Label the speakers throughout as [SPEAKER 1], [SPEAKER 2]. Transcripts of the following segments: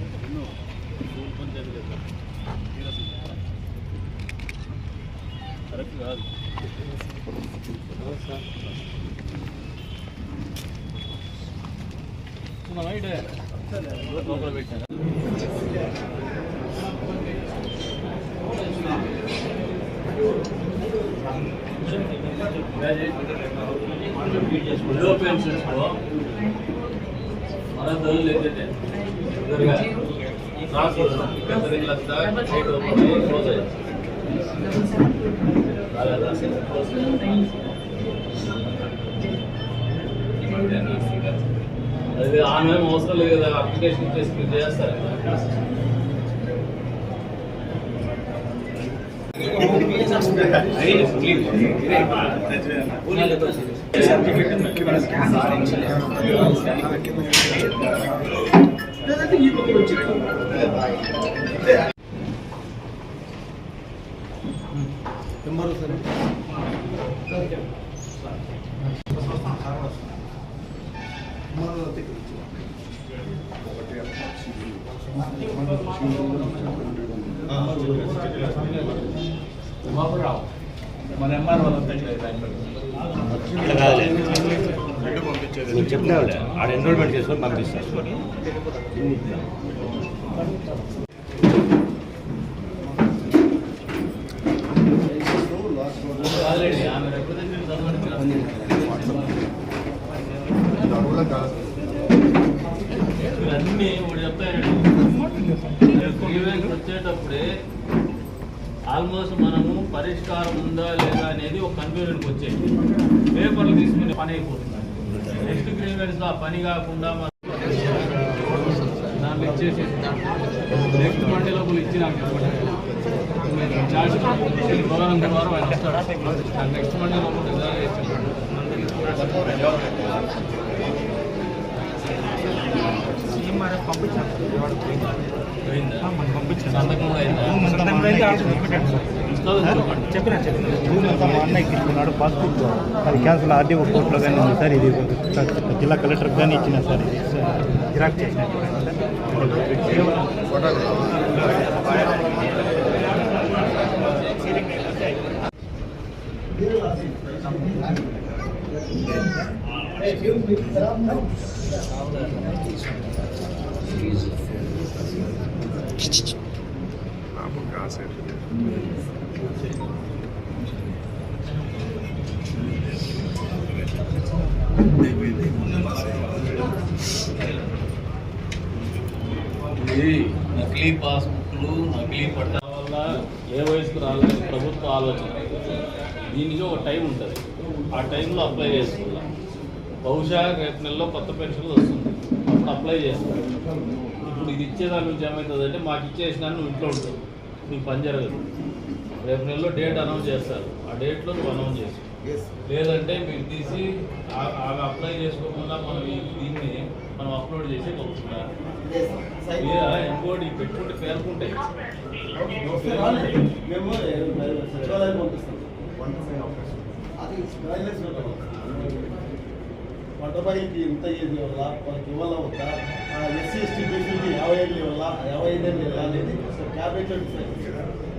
[SPEAKER 1] ಇನ್ನು school panchayat correct ಕಾದು మరో ధరలు ఏంటంటే అది ఆమె అవసరం లేదు కదా అప్లికేషన్ ఇచ్చేసి మీరు చేస్తారు కదా.
[SPEAKER 2] MRO sir. ఎంఆర్ఓ దగ్గర
[SPEAKER 1] బాబురావు మన ఎంఆర్ వాళ్ళంతా
[SPEAKER 3] ఇట్లా కాదులే నీకు చెప్పినావులే ఆడ ఎన్రోల్మెంట్ చేసుకొని పంపిస్తాను
[SPEAKER 1] ఆల్రెడీ ఆమె రిప్రజెంటేటివ్ ఇవన్నీ ఇప్పుడు వచ్చేటప్పుడే ఆల్మోస్ట్ మనము పరిష్కారం ఉందా లేదా అనేది ఒక కన్ఫ్యూజన్కి వచ్చేది పేపర్లు తీసుకునే పని అయిపోతుంది. నెక్స్ట్ గ్రీవెన్స్ ఆ పని కాకుండా దాంట్లో ఇచ్చేసి నెక్స్ట్ మండే లోపల ఇచ్చి నాకు చెప్పండి చార్జ్ గౌరవం ద్వారా ఆయన వస్తాడు నెక్స్ట్ మండే లోపల రిజల్ట్ చేసి సంతకం కూడా అయిందా?
[SPEAKER 3] మా అన్నయ్యకి ఇస్తున్నాడు పాస్బుక్ అది క్యాన్సిల్ ఆర్డీఓ కోర్టులో కానీ ఉంది సార్ ఇది జిల్లా కలెక్టర్ కానీ ఇచ్చిన సార్ ఇది జిరాక్స్ చేసిన
[SPEAKER 1] ఇది నకిలీ పాస్బుక్లు నకిలీ పట్టాల వల్ల ఏ వయసుకు రాలేదు ప్రభుత్వ ఆలోచన. దీనికి ఒక టైం ఉంటుంది. ఆ టైంలో అప్లై చేసుకుందాం. బహుశా రేపు నెలలో కొత్త పెన్షన్ వస్తుంది. అప్పుడు అప్లై చేసుకుంటాం ఇప్పుడు ఇది ఇచ్చేదాని నుంచి ఏమవుతుందంటే మాకు ఇచ్చేసినా నువ్వు ఇంట్లో ఉంటుంది నీకు పని జరగదు. రేపు నెలలో డేట్ అనౌన్స్ చేస్తారు. ఆ డేట్లో నువ్వు అనౌన్స్ చేసి లేదంటే మీరు తీసి ఆ- ఆ అప్లై చేసుకోకుండా మనం ఈ- దీన్ని మనం అప్లోడ్ చేసి పంపుతున్నా ఎంకోటి పెట్టుకుంటే పేర్కొంటాయి
[SPEAKER 2] మేము సచివాలయం పంపిస్తాం. అది గైడ్లైన్స్ పెట్టాలి. వంట పనికి ఇంత ఏది వల్ల వాళ్ళకి ఇవ్వాల వద్దా? ఎస్సీ ఎస్టీ బీసీకి యాభై ఐదు ఇవ్వాలా? యాభై ఐదు అనేది చేస్తారు.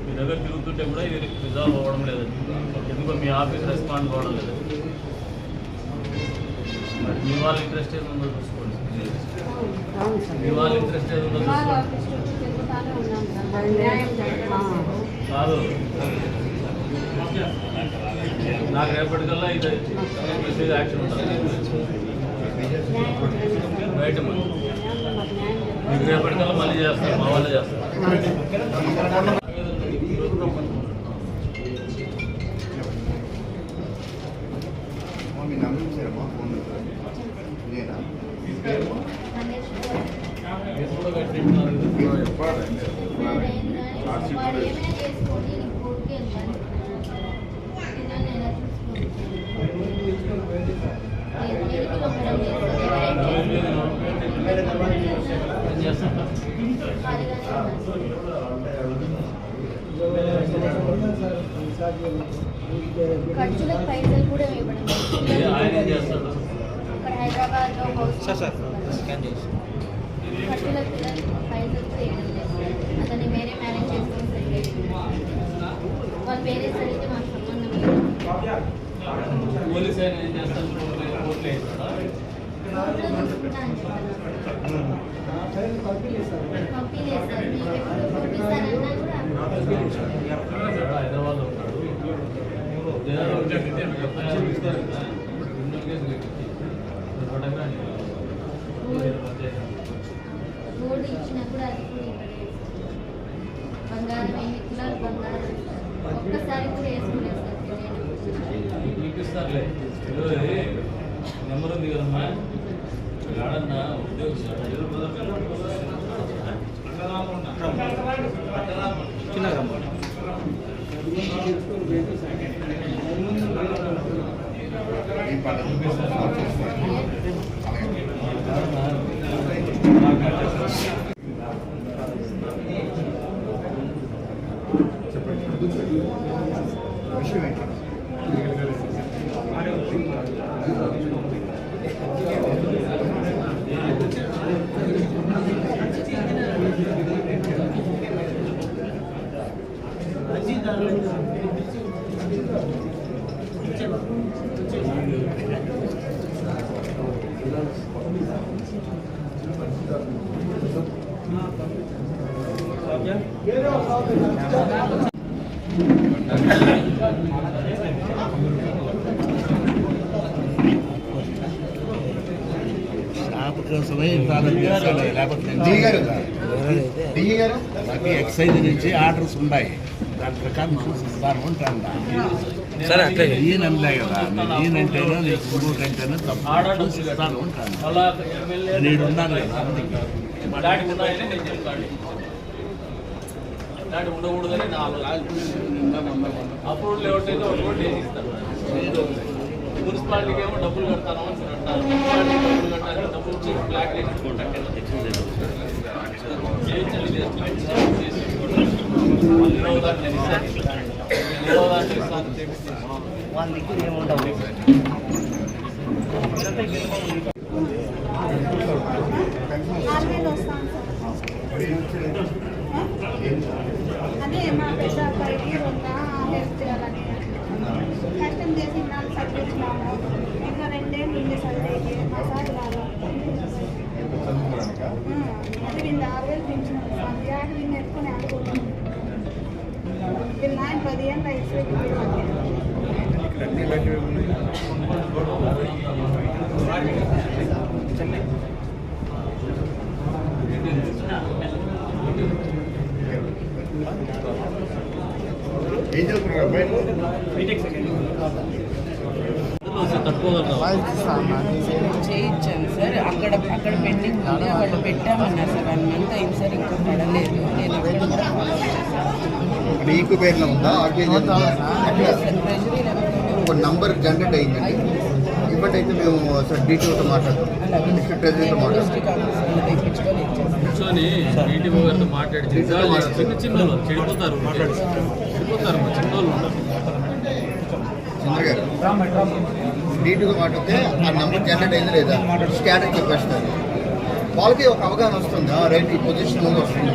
[SPEAKER 1] మీ దగ్గర తిరుగుతుంటే కూడా ఇది రిజాల్వ్ అవ్వడం లేదు ఎందుకో మీ ఆఫీస్ రెస్పాండ్ అవ్వడం లేదు మరి మీ వాళ్ళ ఇంట్రెస్ట్ ఏది ఉందో చూసుకోండి. మీ వాళ్ళ ఇంట్రెస్ట్ ఏది ఉందో చూసుకోండి కాదు. నాకు రేపటికల్లా ఇది మెసేజ్ యాక్షన్ ఉంటుంది. బయట. మీకు రేపటికల్లా మళ్ళీ చేస్తారు మా వాళ్ళే చేస్తారు. కూడా కట్టింటున్నారు
[SPEAKER 4] ఖర్చులకు పైసలు కూడా ఇవ్వడం
[SPEAKER 1] ఏ ఆయన ఏం చేస్తాడు
[SPEAKER 4] ఇక్కడ హైదరాబాద్లో హౌస్
[SPEAKER 3] సార్ సార్ స్కాన్ చేసి
[SPEAKER 4] ఖర్చులకు పిల్లలకు పైసలు కూడా ఇవ్వడం లేదు అతన్ని వేరే మ్యారేజ్ చేసుకొని సెటిల్ అయిపోయింది వాళ్ళ పేరెంట్స్ అడిగితే మాకు సంబంధం లేదు
[SPEAKER 1] పోలీస్ ఆయన ఏం చేస్తాడు కోర్టులో కోర్టులో వేస్తాడా
[SPEAKER 4] కోర్టులో చూసుకుంటా అని చెప్పారు పంపీ లేదు. సార్ మీకు ఎప్పుడు పంపిస్తారన్నా కూడా
[SPEAKER 1] హైదరాబాద్ ఉంటాడు జనాలు ఉంటే ఎఫ్ఐఆర్ ఇస్తారు కదా నెంబర్ ఉంది కదమ్మా?
[SPEAKER 3] రాడన్న
[SPEAKER 5] చెప్పండి. విషయం ఏంటి? కోసమే లేకపోతే ఎక్సైజ్ నుంచి ఆర్డర్స్ ఉన్నాయి దాని ప్రకారం చూపిస్తాను ఉంటాను
[SPEAKER 3] సరే
[SPEAKER 5] ఈయన అనలే కదా నేను ఈయనంటేనో నీకు ఇంకోటంటేనో తప్పు చూపిస్తాను ఉంటాను నేను ఉన్నాను కదా
[SPEAKER 1] ఇలాంటి ఉండకూడదని నా అప్రూవల్ లేవట్టయితే ఒక వేసి మున్సిపాలిటీకి ఏమో డబ్బులు కడతాను అని అంటారు. మున్సిపాలిటీ డబ్బులు కట్టాలి డబ్బులు ఇచ్చి బ్లాక్
[SPEAKER 3] వాళ్ళ దగ్గర ఏముండవు
[SPEAKER 6] ఆర్మీలో వస్తాను సార్ అదే మా పెద్ద అబ్బాయికి ఉందా హెల్ప్ చేయాలని కష్టం చేసి నాలుగు చదివించినాము ఇంకా రెండేళ్ళు ఉంది చదివేకి మా సార్ రాదు అది వీళ్ళు ఆరు వేలు పెంచినారు సార్ యాడ్ వీళ్ళు ఎత్తుకొని ఆడుకుంటాం వీళ్ళ నాయన పదిహేను వయసు
[SPEAKER 2] ఏం చదువుకున్నారు అబ్బాయి
[SPEAKER 1] తట్టుకోగలరా
[SPEAKER 7] చేయించాను సార్. అక్కడ అక్కడ పెండింగ్ ఉంది వాళ్ళు పెట్టామన్నారు సార్. వన్ మంత్ అయింది సార్ ఇంకా పడలేదు. నేను అక్కడ కూడా
[SPEAKER 2] పేర్లో ఉందా?
[SPEAKER 7] ట్రెజరీ
[SPEAKER 2] ఒక నంబర్ జనరేట్ అయిందండి. ఇవ్వండి అయితే మేము సార్ డీటెయిల్తో మాట్లాడతాం. డిస్ట్రిక్ట్
[SPEAKER 1] కూర్చొని గారితో మాట్లాడి చిన్న చిన్న వాళ్ళు చెడిపోతారు. చెడిపోతారు. మా చిన్నోళ్ళు
[SPEAKER 2] చంద్ర గారు డీటెయిల్గా మాట్లాడితే ఆ నంబర్ జనరేట్ అయింది లేదా? స్టాటస్ చెప్పేస్తారు. వాళ్ళకి ఒక అవగాహన వస్తుంది? రైట్ ఈ పొజిషన్ వస్తుంది?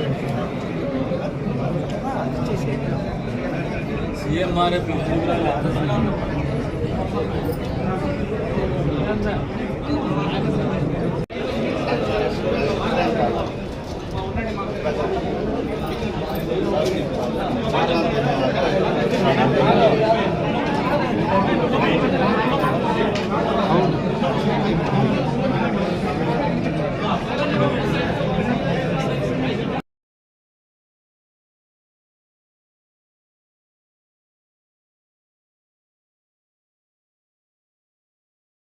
[SPEAKER 1] CM Thank you.